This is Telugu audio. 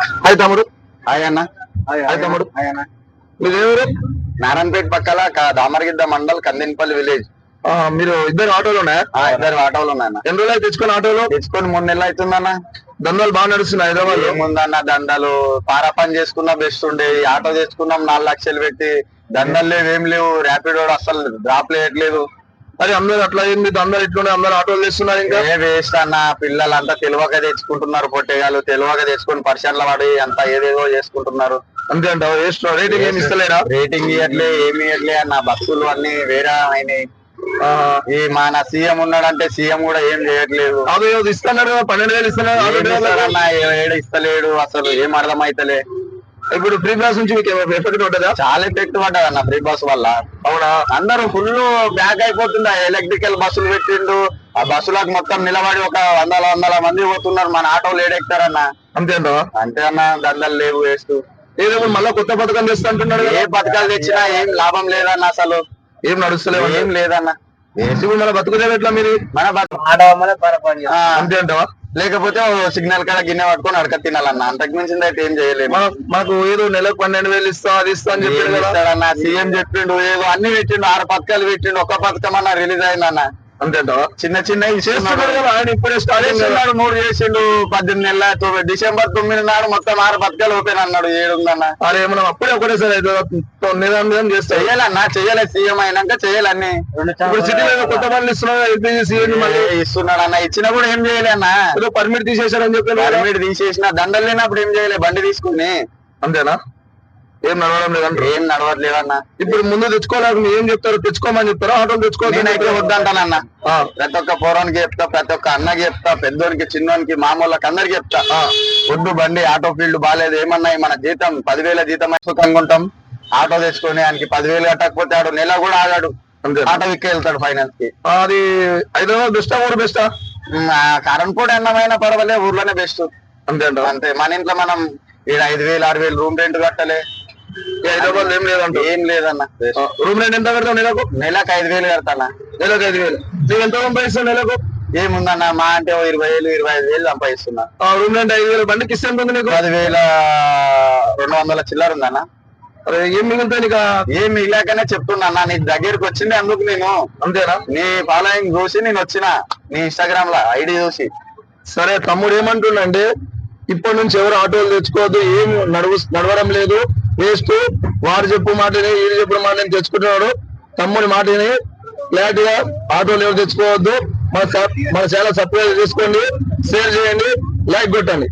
హాయ్ తమ్ముడు. హాయ్ అన్న. హాయ్ తమ్ముడు. హాయ్ అన్న. నారాయణపేట పక్కల దామరగిద్ద మండల్ కందిన్పల్లి విలేజ్. మీరు ఇద్దరు ఆటోలు ఉన్నాయా ఇద్దరు ఆటోలు ఉన్నాయన్న ఎన్ని రోజులు అయితే తెచ్చుకున్న ఆటోలు? తెచ్చుకొని మూడు నెలలు అవుతుందన్న దందాలు బాగా నడుస్తున్నాయి హైదరాబాద్ ఏముందన్న దండలు పారా పని చేసుకున్నా బెస్ట్ ఉండే. ఆటో తెచ్చుకున్నాం నాలుగు లక్షలు పెట్టి. దండలు లేవు ఏం లేవు. ర్యాపిడో అసలు డ్రాప్ లేయట్లేదు. మరి అందరూ అట్లా ఏంది అందరు ఇట్లుండే అందరు ఆటోలు తెస్తున్నారు ఇంకా? ఏ వేస్ట్ అన్న పిల్లలంతా తెలివక తెచ్చుకుంటున్నారు పొట్టేగాలు తెలివక తెచ్చుకొని పరిశ్రమల పడి అంతా ఏదేదో చేసుకుంటున్నారు. అంతే అంటావు వేస్ట్ రేటింగ్ ఏమి ఇస్తలేడా? రేటింగ్ ఇవ్వట్లే ఏమి ఇవ్వట్లే అన్న బస్సులు అన్ని వేరే అయినాయి. ఈ మన సీఎం ఉన్నాడంటే సీఎం కూడా ఏం చేయట్లేదు. అదే ఇస్తున్నారు కదా పన్నెండు వేలు ఏ- ఏడు ఇస్తలేడు అసలు ఏం అర్థమైతలే. ఇప్పుడు ఫ్రీ క్లాస్ నుంచి మీకు ఎఫెక్ట్ ఉంటుందా? చాలా ఎఫెక్ట్ పడ్డది అన్న ఫ్రీ బస్ వల్ల. అవునా? అందరూ ఫుల్ బ్యాక్ అయిపోతుంది ఎలక్ట్రికల్ బస్సులు పెట్టిండు. ఆ బస్సులకు మొత్తం నిలబడి ఒక వందల వందల మంది పోతున్నారు. మన ఆటోలు ఏడెక్తారన్న అంతే అంటావా? అంతే అన్న. దండలు లేవు వేస్ట్. ఏదో మళ్ళా కొత్త పథకం తెస్తా అంటున్నాడు ఏ పథకాలు తెచ్చినా ఏం లాభం లేదన్న అసలు. ఏం నడుస్తలేవు ఏం లేదన్న. ఇప్పుడు మళ్ళీ బతుకుదేవి ఎట్లా మీరు మన బతు- ఆ, అంతే అంటావా? లేకపోతే సిగ్నల్ కాడ గిన్నె పట్టుకొని అడక తినాలన్న. అంతకు మించింది అయితే ఏం చేయలేము. మన- మనకు ఏదో నెలకు పన్నెండు వేలు ఇస్తా అది ఇస్తా అని చెప్పాడు కదా. సీఎం చెప్పిండు ఏదో అన్ని పెట్టిండు ఆరు పథకాలు పెట్టిండు ఒక్క పథకం అన్న రిలీజ్ అయిందన్న. అంతే అంటావా చిన్న చిన్న చేస్తున్నాడు. కదా. ఆయన ఇప్పుడే స్టార్ట్ చేస్తున్నాడు. మూడు చేసిండు. పద్దెనిమిది నెలల తొమ్మిది డిసెంబర్ తొమ్మిది నాడు మొత్తం ఆరు పథకాలు ఓపెన్ అన్నాడు. ఏడు ఉందన్న. అరే మనం అప్పుడే ఒకటేసారి నిదానం నిదానం చేస్తాయి చెయ్యాలన్నా చెయ్యాలి సీఎం అయినాక చెయ్యాలన్నీ ఇప్పుడు ఏదో కొత్త పనులు ఎల్పీజీ సీఎం మళ్ళీ. ఇస్తున్నాడు అన్న ఇచ్చినా కూడా ఏం చేయలే అన్న. ఏదో పర్మిట్ తీసేశారని చెప్పారు కదా. పర్మిట్ తీసేసిన దండలు లేనప్పుడు ఏం చేయలే బండి తీసుకుని. అంతేనా? ఏం నడవడం లేదంటారు ఏం నడవట్లేదన్న. ఇప్పుడు ముందు తెచ్చుకోలేక మీరు ఏం చెప్తారు? తెచ్చుకోమని చెప్తారా? ఆటోలు నేనైతే చెప్తారా? వద్దంటానన్న. ప్రతి ఒక్క పోరానికి చెప్తా ప్రతి ఒక్క అన్నకి చెప్తా పెద్దోనికి చిన్నోనికి మామూళ్ళకి అందరికి చెప్తా. వద్దు బండి ఆటో ఫీల్డ్ బాగాలేదు ఏమన్నా మన జీతం పదివేల జీతం సుఖంగా ఉంటాం. ఆటో తెచ్చుకొని ఆయనకి పదివేలు కట్టకపోతే ఆడు నెల కూడా ఆగాడు. ఆటో ఎక్కి వెళ్తాడు ఫైనాన్స్కి అది హైదరాబాద్ బెస్టా ఊరు బెస్టా? కరెంట్ కూడా ఎన్నమైనా పర్వాలే ఊర్లోనే బెస్ట్. అంతే అంతే మన ఇంట్లో మనం ఈడ ఐదు వేలు ఆరు వేలు రూమ్ రెంట్ కట్టలే. ఈ హైదరాబాద్ ఏం ఏం లేదన్న. రూమ్ రెంట్ ఎంత కడతావు నెలకు? నెలకు ఐదు వేలు కడతానా. నెలకు ఐదు వేలు. నీకు ఎంత సంపాదిస్తావు నెలకు? ఏముందన్న మా అంటే ఇరవై వేలు ఇరవై ఐదు వేలు సంపాదిస్తున్నా. ఆ రూమ్ రెంట్ ఐదు వేలు బండికి ఇస్తే ఎంత ఉంది నీకు? పదివేల రెండు వందల చిల్లర ఉందన్న. ఏం మిగులుతాయి నీకు? ఏం మిగిలాకనే చెప్తున్నా నీ దగ్గరికి వచ్చింది అందుకు నేను. అంతేనా? నీ ఫాలోయింగ్ చూసి నేను వచ్చిన నీ ఇన్స్టాగ్రామ్లో ఐడి చూసి. సరే తమ్ముడు ఏమంటుండంటే ఇప్పటి నుంచి ఎవరు ఆటోలు తెచ్చుకోవద్దు ఏం నడువు నడవడం లేదు. వేస్తూ వాడు చెప్పు మాటని వీడు చెప్పిన మాటని తెచ్చుకుంటున్నాడు. తమ్ముడి మాటని ఫ్లాట్గా ఆటోలు ఎవరు తెచ్చుకోవద్దు. మన స- మన చాలా సబ్స్క్రైబ్ చేసుకోండి షేర్ చేయండి లైక్ కొట్టండి.